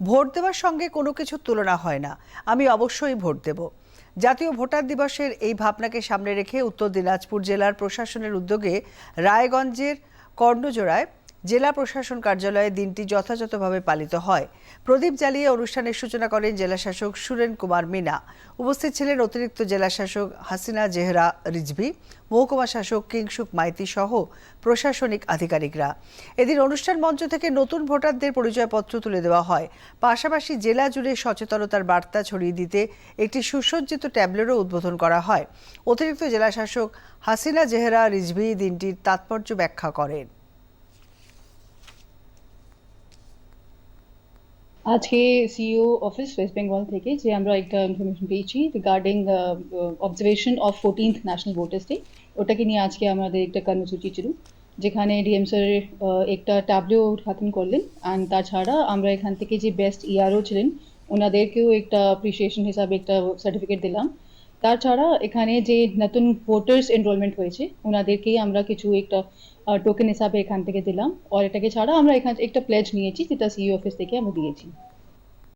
Vote দেওয়ার সঙ্গে কোনো কিছু তুলনা হয় না। আমি অবশ্যই ভোট দেব। জাতীয় ভোটার দিবসের এই ভাবনাকে সামনে রেখে উত্তর দিনাজপুর জেলার প্রশাসনের উদ্যোগে রায়গঞ্জের কর্ণজোড়ায় জেলা প্রশাসন কার্যালয়ে দিনটি যথাযথভাবে পালিত হয়। প্রদীপ জ্বালিয়ে অনুষ্ঠানের সূচনা করেন জেলাশাসক সুরেন কুমার মিনা। উপস্থিত ছিলেন অতিরিক্ত জেলাশাসক হাসিনা জেহরা রিজভি, মহকুমা শাসক কিংসুক মাইতি সহ প্রশাসনিক আধিকারিকরা। এদিন অনুষ্ঠান মঞ্চ থেকে নতুন ভোটারদের পরিচয়পত্র তুলে দেওয়া হয়। পাশাপাশি জেলা জুড়ে সচেতনতার বার্তা ছড়িয়ে দিতে একটি সুসজ্জিত ট্যাবলেটও উদ্বোধন করা হয়। অতিরিক্ত জেলাশাসক হাসিনা জেহরা রিজভি দিনটির তাৎপর্য ব্যাখ্যা করেন। আজকে সিইও অফিস ওয়েস্ট বেঙ্গল থেকে যে আমরা একটা ইনফরমেশন পেয়েছি regarding observation of fourteenth national voters day ওটাকে নিয়ে আজকে আমাদের একটা কর্মসূচি ছিল যেখানে ডিএম স্যার একটা ট্যাবলেও উদ্ঘাটন করলেন অ্যান্ড তাছাড়া আমরা এখান থেকে যে বেস্ট ইয়ারও ছিলেন, ওনাদেরকেও একটা অ্যাপ্রিসিয়েশন হিসাবে একটা সার্টিফিকেট দিলাম। তাছাড়া এখানে যে নতুন ভোটার্স এনরোলমেন্ট হয়েছে ওনাদেরকেই আমরা কিছু একটা টোকেন হিসাবে এখান থেকে দিলাম। আর এটাকে ছাড়া আমরা এখান, একটা প্লেজ নিয়েছি, যেটা সিইও অফিস থেকে আমরা দিয়েছি।